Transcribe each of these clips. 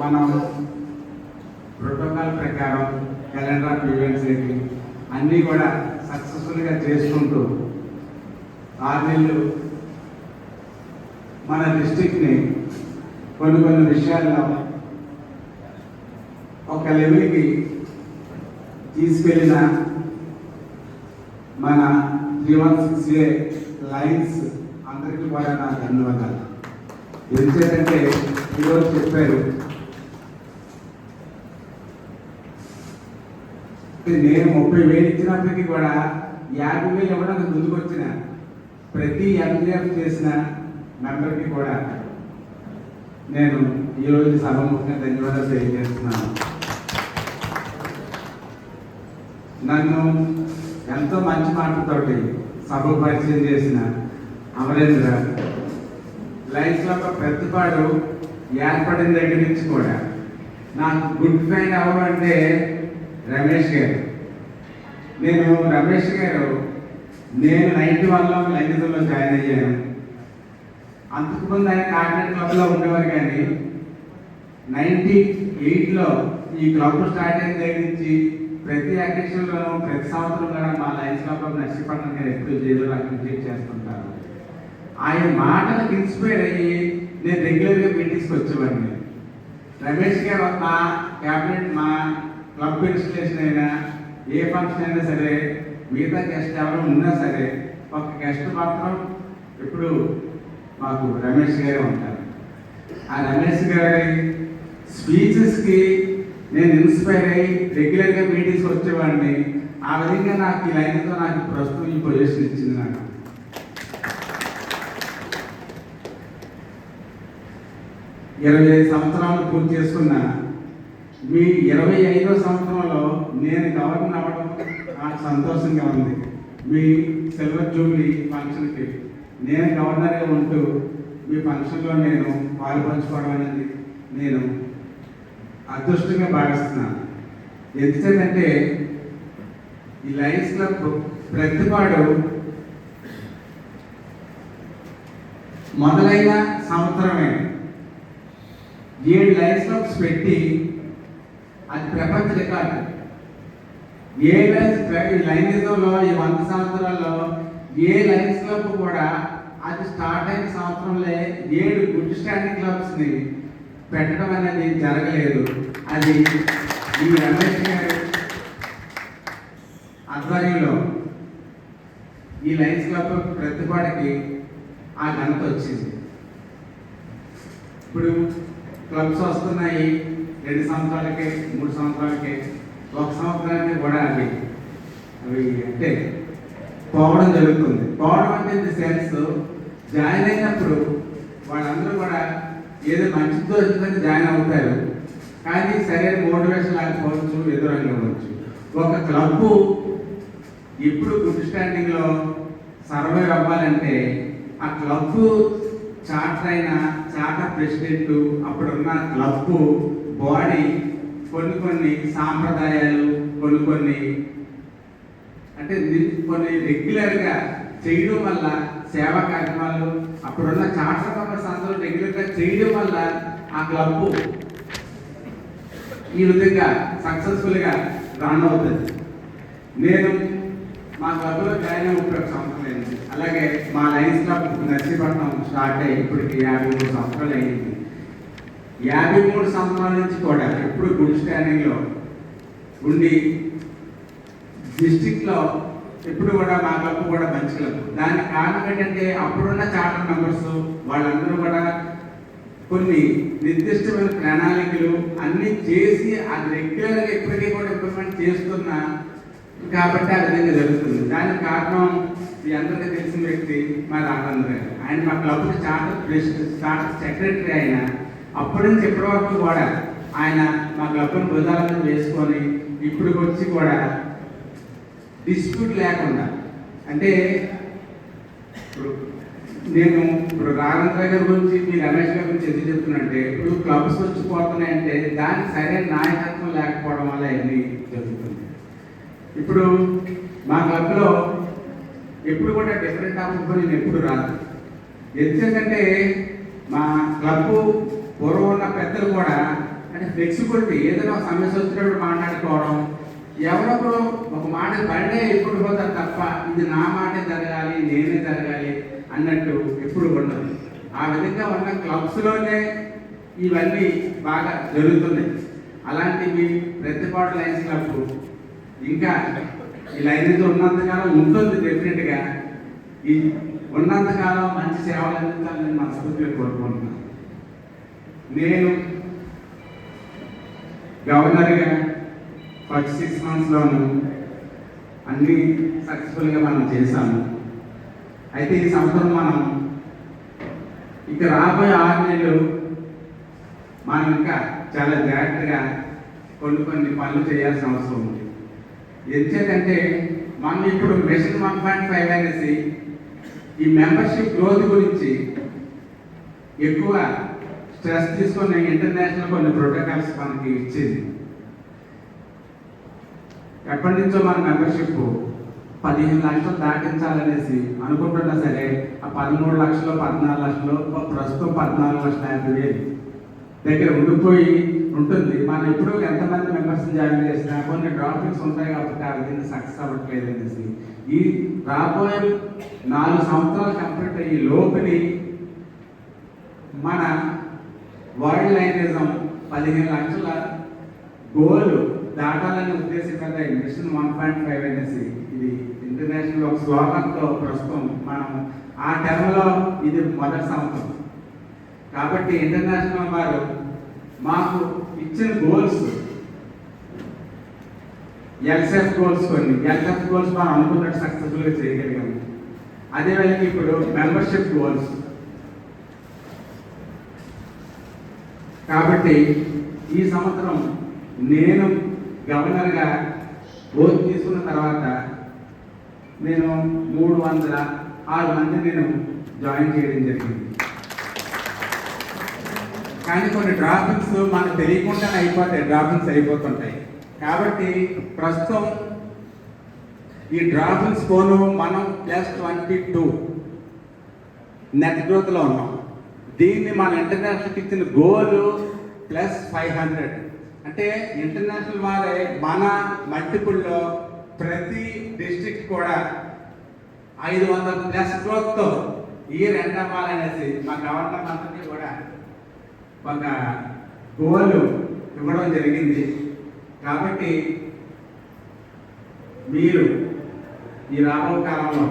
మనం ప్రోటోకాల్ ప్రకారం calendar of events ఏంటి అన్నీ కూడా సక్సెస్ఫుల్గా చేసుకుంటూ ఆరు నెలలు మన డిస్టిక్ని కొన్ని కొన్ని విషయాల్లో ఒక లెవెల్కి తీసుకెళ్ళిన మన three one six A lions అందరికీ కూడా నా ధన్యవాదాలు. ఎందుకంటే ఈరోజు చెప్పారు నేను ముప్పై వేలు ఇచ్చినప్పటికీ కూడా యాభై వేలు ఇవ్వడానికి ముందుకు వచ్చిన ప్రతి ఎంజీఎఫ్ చేసిన మెంబర్కి కూడా నేను ఈరోజు సభముఖంగా ధన్యవాదాలు తెలియజేస్తున్నాను. నన్ను ఎంతో మంచి మాటలతోటి సభ పరిచయం చేసిన అమరేంద్ర లైఫ్లో ఒక ప్రతిపాడు ఏర్పడిన దగ్గర నుంచి కూడా నాకు గుడ్ ఫ్రెండ్ అవ్వాలంటే రమేష్ గారు. నేను రమేష్ గారు నేను నైన్టీ వన్లో లైంగికంలో జాయిన్ అయ్యాను. అంతకుముందు ఆయన కాకినాడ క్లబ్లో ఉండేవారు కానీ నైన్టీ ఎయిట్లో ఈ క్లబ్ స్టార్ట్ అయిన దగ్గర నుంచి ప్రతి అకేషన్లోనూ ప్రతి సంవత్సరం కూడా మా లైన్స్ క్లబ్లో నర్సీపట్నం గారు ఎప్పుడు జైలు అప్రిషియేట్ చేస్తుంటారు. ఆయన మాటలకు ఇన్స్పైర్ అయ్యి నేను రెగ్యులర్గా మీటింగ్స్కి వచ్చేవాడిని. రమేష్ గారు మా క్యాబినెట్ మా క్లబ్ ఇన్స్టలేషన్ అయినా ఏ ఫంక్షన్ అయినా సరే మిగతా గెస్ట్ ఎవరు ఉన్నా సరే ఒక గెస్ట్ మాత్రం ఇప్పుడు మాకు రమేష్ గారే ఉంటారు. ఆ రమేష్ గారి స్పీచెస్కి నేను ఇన్స్పైర్ అయ్యి రెగ్యులర్గా మీటింగ్స్ వచ్చేవాడిని. ఆ విధంగా నాకు ఈ లైన్తో నాకు ప్రస్తుతం ఈ పొజిషన్ ఇచ్చింది నాకు. ఇరవై ఐదు సంవత్సరాలు పూర్తి చేసుకున్నా మీ ఇరవై ఐదో సంవత్సరంలో నేను గవర్నర్ అవ్వడం నాకు సంతోషంగా ఉంది. మీ సిల్వర్ జూబ్లీ ఫంక్షన్కి నేను గవర్నర్గా ఉంటూ మీ ఫంక్షన్లో నేను పాల్పంచుకోవడం అనేది నేను అదృష్టంగా భావిస్తున్నాను. ఎందుకంటే ఈ లయన్స్ క్లబ్ ప్రతిపాడు మొదలైన సంవత్సరమే. ఏడు లైన్స్ క్లబ్స్ పెట్టి అది ప్రపంచ రికార్డు. ఏ లైన్స్ ఈ లైనిజంలో ఈ వంద సంవత్సరాల్లో ఏ లైన్స్ క్లబ్ కూడా అది స్టార్ట్ అయిన సంవత్సరంలో ఏడు గుడ్ స్టాండింగ్ క్లబ్స్ని పెట్టడం అనేది జరగలేదు. అది ఈ రమేష్ గారు ఆధ్వర్యంలో ఈ లైన్స్ క్లబ్ ప్రతిపాటికి ఆ ఘనత వచ్చింది. ఇప్పుడు క్లబ్స్ వస్తున్నాయి. రెండు సంవత్సరాలకే మూడు సంవత్సరాలకే ఒక సంవత్సరానికి కూడా అవి అవి అంటే పోవడం జరుగుతుంది. పోవడం అంటే ది సెన్స్ జాయిన్ అయినప్పుడు వాళ్ళందరూ కూడా ఏదో మంచితో వచ్చిందని జాయిన్ అవుతారు. కానీ సరైన మోటివేషన్ లేకపోవచ్చు ఎదురంగా ఉండవచ్చు ఒక క్లబ్బు ఇప్పుడు గుడ్ స్టాండింగ్లో సర్వైవ్ అవ్వాలంటే ఆ క్లబ్ చార్టర్ అయిన చార్టర్ ప్రెసిడెంట్ అప్పుడున్న క్లబ్ బాడీ కొన్ని కొన్ని సాంప్రదాయాలు కొన్ని కొన్ని అంటే కొన్ని రెగ్యులర్గా చేయడం వల్ల సేవా కార్యక్రమాలు అప్పుడున్న చార్టర్ మెంబర్స్ అందరూ రెగ్యులర్గా చేయడం వల్ల ఆ క్లబ్ ఈ విధంగా సక్సెస్ఫుల్గా రన్ అవుతుంది. నేను మా క్లబ్లో జాయిన్ అయ్యి ఒక అయింది. అలాగే మా లయన్స్ క్లబ్ నర్సీపట్నం స్టార్ట్ అయ్యి ఇప్పటికి యాభై మూడు సంవత్సరాలు అయింది యాభై మూడు సంవత్సరాల నుంచి కూడా ఎప్పుడు గుడ్ స్టాండింగ్లో ఉండి డిస్టిక్లో ఎప్పుడు కూడా మా క్లబ్ కూడా మంచి క్లబ్ దానికి కారణం ఏంటంటే అప్పుడున్న చార్టర్ మెంబర్స్ వాళ్ళందరూ కూడా కొన్ని నిర్దిష్టమైన ప్రణాళికలు అన్నీ చేసి అది రెగ్యులర్గా ఇప్పటికీ కూడా ఇంప్లిమెంట్ చేస్తున్నా కాబట్టి ఆ విధంగా జరుగుతుంది. దానికి కారణం మీ అందరికీ తెలిసిన వ్యక్తి మా రాఘవేంద్ర గారు. ఆయన మా club charter president charter secretary ఆయన అప్పటి నుంచి ఇప్పటి వరకు కూడా ఆయన మా క్లబ్ని భుజాలను వేసుకొని ఇప్పుడు వచ్చి కూడా డిస్ప్యూట్ లేకుండా అంటే ఇప్పుడు నేను ఇప్పుడు రాఘవేంద్ర గారి గురించి మీ రమేష్ గారి గురించి ఎందుకు చెప్తున్నానంటే ఇప్పుడు క్లబ్స్ వచ్చిపోతున్నాయంటే దానికి సరైన నాయకత్వం లేకపోవడం వల్ల ఇవన్నీ జరుగుతుంది. ఇప్పుడు మా క్లబ్లో ఎప్పుడు కూడా డిఫరెంట్ ఆఫ్ నేను ఎప్పుడు రాదు. ఎందుకంటే మా క్లబ్ పూర్వం ఉన్న పెద్దలు కూడా అంటే ఫ్లెక్సిబిలిటీ ఏదైనా ఒక సమస్య వచ్చినప్పుడు మాట్లాడుకోవడం ఎవరొకరు ఒక మాట బండే ఎప్పుడు పోతారు తప్ప ఇది నా మాటే జరగాలి నేనే జరగాలి అన్నట్టు ఎప్పుడు ఉండదు. ఆ విధంగా ఉన్న క్లబ్స్లోనే ఇవన్నీ బాగా జరుగుతున్నాయి. అలాంటివి ప్రతిపాటు లైన్స్ క్లబ్ ఇంకా ఈ లైనేజ్ ఉన్నంతకాలం ఉంటుంది డెఫినెట్గా ఈ ఉన్నంతకాలం మంచి సేవలు అందించాలని మనస్ఫూర్తిగా కోరుకుంటున్నాను. నేను గవర్నర్గా ఫస్ట్ సిక్స్ మంత్స్లోను అన్నీ సక్సెస్ఫుల్గా మనం చేశాము. అయితే ఈ సంవత్సరం మనం ఇక రాబోయే ఆరు నెలలు మనం ఇంకా చాలా జాగ్రత్తగా కొన్ని కొన్ని పనులు చేయాల్సిన అవసరం ఉంది. ఎందుకంటే మనం ఇప్పుడు మిషన్ వన్ పాయింట్ ఫైవ్ అనేసి ఈ మెంబర్షిప్ గ్రోత్ గురించి ఎక్కువ స్ట్రెస్ తీసుకొని ఇంటర్నేషనల్ కొన్ని ప్రోటోకాల్స్ మనకి ఇచ్చేది. ఎప్పటి నుంచో మన మెంబర్షిప్ పదిహేను లక్షలు దాటించాలనేసి అనుకుంటున్నా సరే ఆ పదమూడు లక్షలు పద్నాలుగు లక్షలు ప్రస్తుతం పద్నాలుగు లక్షల యాభై వేలు. దగ్గర ఉండిపోయి ఉంటుంది. మనం ఎప్పుడు ఎంతమంది మెంబర్స్ జాయిన్ చేసినా కొన్ని డ్రాపింగ్స్ ఉంటాయి కాబట్టి ఆ విధంగా సక్సెస్ అవ్వట్లేదు అనేసి ఈ రాబోయే నాలుగు సంవత్సరాలు కంప్లీట్ అయ్యి లోపలి మన వరల్డ్ లైనిజం పదిహేను లక్షల గోల్ దాటాలనే ఉద్దేశంగా మిషన్ వన్ పాయింట్ ఫైవ్ అనేసి ఇది ఇంటర్నేషనల్ ఒక స్లోగన్తో ప్రస్తుతం మనం ఆ టైంలో ఇది మొదటి సంవత్సరం. కాబట్టి ఇంటర్నేషనల్ వారు మాకు ఇచ్చిన గోల్స్ ఎల్సెఫ్ గోల్స్ కొన్ని ఎల్సెఫ్ గోల్స్ మనం అనుకున్నట్టు సక్సెస్ఫుల్గా చేయగలిగాము. అదేవిధంగా ఇప్పుడు మెంబర్షిప్ గోల్స్ కాబట్టి ఈ సంవత్సరం నేను గవర్నర్గా ఓటు తీసుకున్న తర్వాత నేను మూడు వందల ఆరు మంది నేను జాయిన్ చేయడం జరిగింది. కానీ కొన్ని డ్రాపింగ్స్ మనకు తెలియకుండానే అయిపోతాయి డ్రాపింగ్స్ అయిపోతుంటాయి. కాబట్టి ప్రస్తుతం ఈ డ్రాపింగ్స్ ఫోన్ మనం ప్లస్ ట్వంటీ టూ నెట్ గ్రోత్లో ఉన్నాం. దీన్ని మన ఇంటర్నేషనల్కి ఇచ్చిన గోల్ ప్లస్ ఫైవ్ హండ్రెడ్ అంటే ఇంటర్నేషనల్ వారే మన మల్టిపుల్లో ప్రతి డిస్ట్రిక్ట్ కూడా ఐదు వందల ప్లస్ గ్రోత్తో ఇయర్ ఎండ్ అవ్వాలనేసి మా గవర్నర్ అందరికీ కూడా ఒక గోల్ ఇవ్వడం జరిగింది. కాబట్టి మీరు ఈ రాబో కాలంలో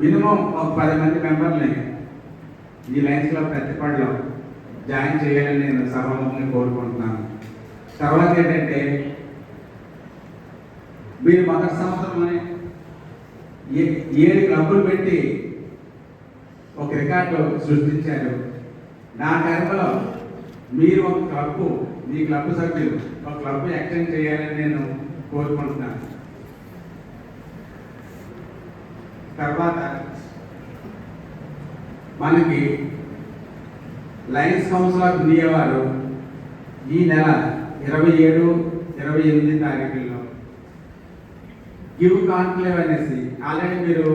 మినిమం ఒక పది మంది మెంబర్ని ఈ లైన్స్లో ప్రతిపాడులో జాయిన్ చేయాలని నేను సభాముఖంగా కోరుకుంటున్నాను. తర్వాత ఏంటంటే మీరు మొదటి సంవత్సరంలోనే ఏడు క్లబ్బులు పెట్టి ఒక రికార్డు సృష్టించారు. నా టైంలో మీరు ఒక క్లబ్ మీ క్లబ్ సభ్యులు ఒక క్లబ్ ఎక్స్టెండ్ చేయాలని నేను కోరుకుంటున్నాను. తర్వాత మనకి లయన్స్ కౌన్సిల్ ఆఫ్ ఇండియా వారు ఈ నెల ఇరవై ఏడు ఇరవై ఎనిమిది తారీఖుల్లో గివ్ కాన్క్లేవ్ అనేసి ఆల్రెడీ మీరు